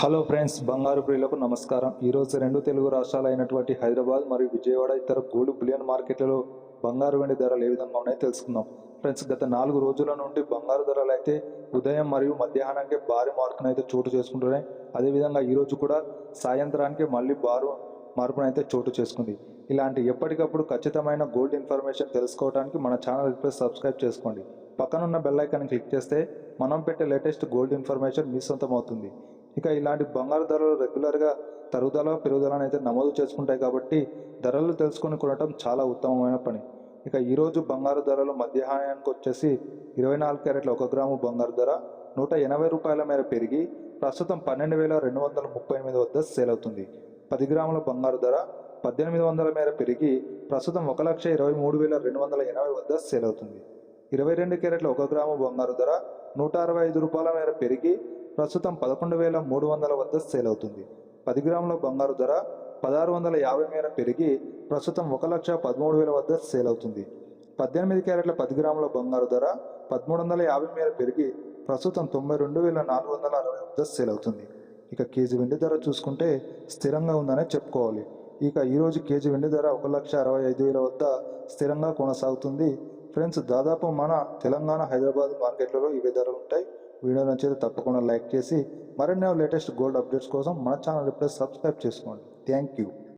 Hello friends బంగారు ప్రియులకు నమస్కారం. ఈరోజు రెండు తెలుగు రాష్ట్రాలు అయినటువంటి హైదరాబాద్ మరియు విజయవాడ ఇతర గోల్డ్ బులియన్ మార్కెట్లలో బంగారు వెండి ధరలు ఏ విధంగా ఉన్నాయో తెలుసుకుందాం. ఫ్రెండ్స్ గత నాలుగు రోజుల నుండి బంగారు ధరలు అయితే ఉదయం మరియు మధ్యాహ్నానికి భారీ మార్పును అయితే చోటు చేసుకుంటున్నాయి. అదేవిధంగా ఈరోజు కూడా సాయంత్రానికి మళ్ళీ భారు మార్పునైతే చోటు చేసుకుంది. ఇలాంటి ఎప్పటికప్పుడు ఖచ్చితమైన గోల్డ్ ఇన్ఫర్మేషన్ తెలుసుకోవడానికి మన ఛానల్ రిప్లేస్ సబ్స్క్రైబ్ చేసుకోండి. పక్కనున్న బెల్ ఐకాన్ క్లిక్ చేస్తే మనం పెట్టే లేటెస్ట్ గోల్డ్ ఇన్ఫర్మేషన్ మీ సొంతం అవుతుంది. ఇక ఇలాంటి బంగారు ధరలు రెగ్యులర్గా తరుగుదల పెరుగుదలను అయితే నమోదు చేసుకుంటాయి కాబట్టి ధరలు తెలుసుకొని కొనడం చాలా ఉత్తమమైన పని. ఇక ఈరోజు బంగారు ధరలు మధ్యాహ్నానికి వచ్చేసి ఇరవై నాలుగు క్యారెట్ల ఒక గ్రాము బంగారు ధర నూట ఎనభై రూపాయల మేర పెరిగి ప్రస్తుతం పన్నెండు వేల రెండు వందల ముప్పై ఎనిమిది వద్ద సేల్ అవుతుంది. పది గ్రాముల బంగారు ధర పద్దెనిమిది వందల మేర పెరిగి ప్రస్తుతం ఒక లక్ష ఇరవై మూడు వేల రెండు వందల ఎనభై వద్ద సేల్ అవుతుంది. ఇరవై రెండు క్యారెట్ల ఒక గ్రాము బంగారు ధర నూట అరవై ఐదు రూపాయల మేర పెరిగి ప్రస్తుతం పదకొండు వేల మూడు వందల వద్ద సేల్ అవుతుంది. పది గ్రాముల బంగారు ధర పదహారు వందల యాభై మేర పెరిగి ప్రస్తుతం ఒక లక్ష పదమూడు వేల వద్ద సేల్ అవుతుంది. పద్దెనిమిది క్యారెట్ల పది గ్రాముల బంగారు ధర పదమూడు వందల యాభై మేర పెరిగి ప్రస్తుతం తొంభై రెండు వేల నాలుగు వందల అరవై వద్ద సేల్ అవుతుంది. ఇక కేజీ వెండి ధర చూసుకుంటే స్థిరంగా ఉందనే చెప్పుకోవాలి. ఇక ఈరోజు కేజీ వెండి ధర ఒక లక్ష అరవై ఐదు వేల వద్ద స్థిరంగా కొనసాగుతుంది. ఫ్రెండ్స్ దాదాపు మన తెలంగాణ హైదరాబాద్ మార్కెట్లలో ఇవే ధరలు ఉంటాయి. వీడియో నచ్చితే తప్పకుండా లైక్ చేసి మరిన్ని లేటెస్ట్ గోల్డ్ అప్డేట్స్ కోసం మన ఛానల్ ఇప్పుడే సబ్స్క్రైబ్ చేసుకోండి. Thank you